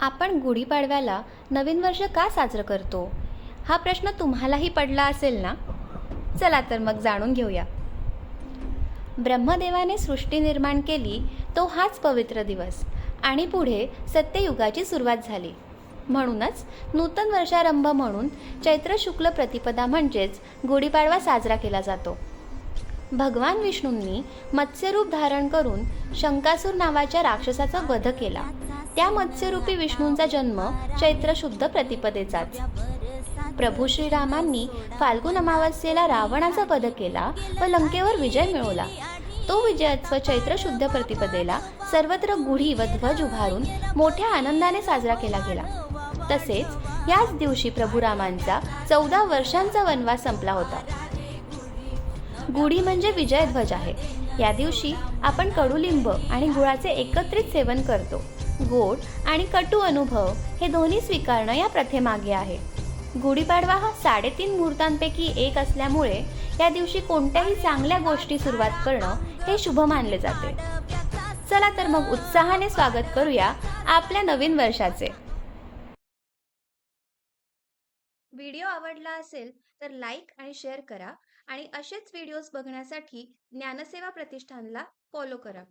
आपण गुढीपाडव्याला नवीन वर्ष का साजरं करतो? हा प्रश्न तुम्हालाही पडला असेल ना? चला तर मग जाणून घेऊया. ब्रह्मदेवाने सृष्टी निर्माण केली तो हाच पवित्र दिवस. आणि पुढे सत्ययुगाची सुरुवात झाली. म्हणूनच नूतन वर्षारंभ म्हणून चैत्र शुक्ल प्रतिपदा म्हणजेच गुढीपाडवा साजरा केला जातो. भगवान विष्णूंनी मत्स्यरूप धारण करून शंकासूर नावाच्या राक्षसाचा वध केला. त्या मत्स्यरूपी विष्णूंचा जन्म चैत्र शुद्ध प्रतिपदेचाच. प्रभू श्रीरामांनी फाल्गुन अमावस्येला रावणाचा वध केला व लंकेवर विजय मिळवला. तो विजयात्व चैत्र शुद्ध प्रतिपदेला सर्वत्र गुढी व ध्वज उभारून मोठ्या आनंदाने साजरा केला गेला. तसेच याच दिवशी प्रभू रामांचा चौदा वर्षांचा वनवास संपला होता. गुढी म्हणजे विजयध्वज आहे. या दिवशी आपण कडुलिंब आणि गुळाचे एकत्रित सेवन करतो. गोड आणि कटू अनुभव हे दोन्ही स्वीकारणं या प्रथेमागे आहे. गुढीपाडवा हा साडेतीन मुहूर्तांपैकी एक असल्यामुळे या दिवशी कोणत्याही चांगल्या गोष्टी सुरुवात करणं हे शुभ मानले जाते. चला तर मग उत्साहाने स्वागत करूया आपल्या नवीन वर्षाचे. व्हिडिओ आवडला असेल तर लाईक आणि शेअर करा आणि असेच व्हिडिओज बघण्यासाठी ज्ञानसेवा प्रतिष्ठानला फॉलो करा.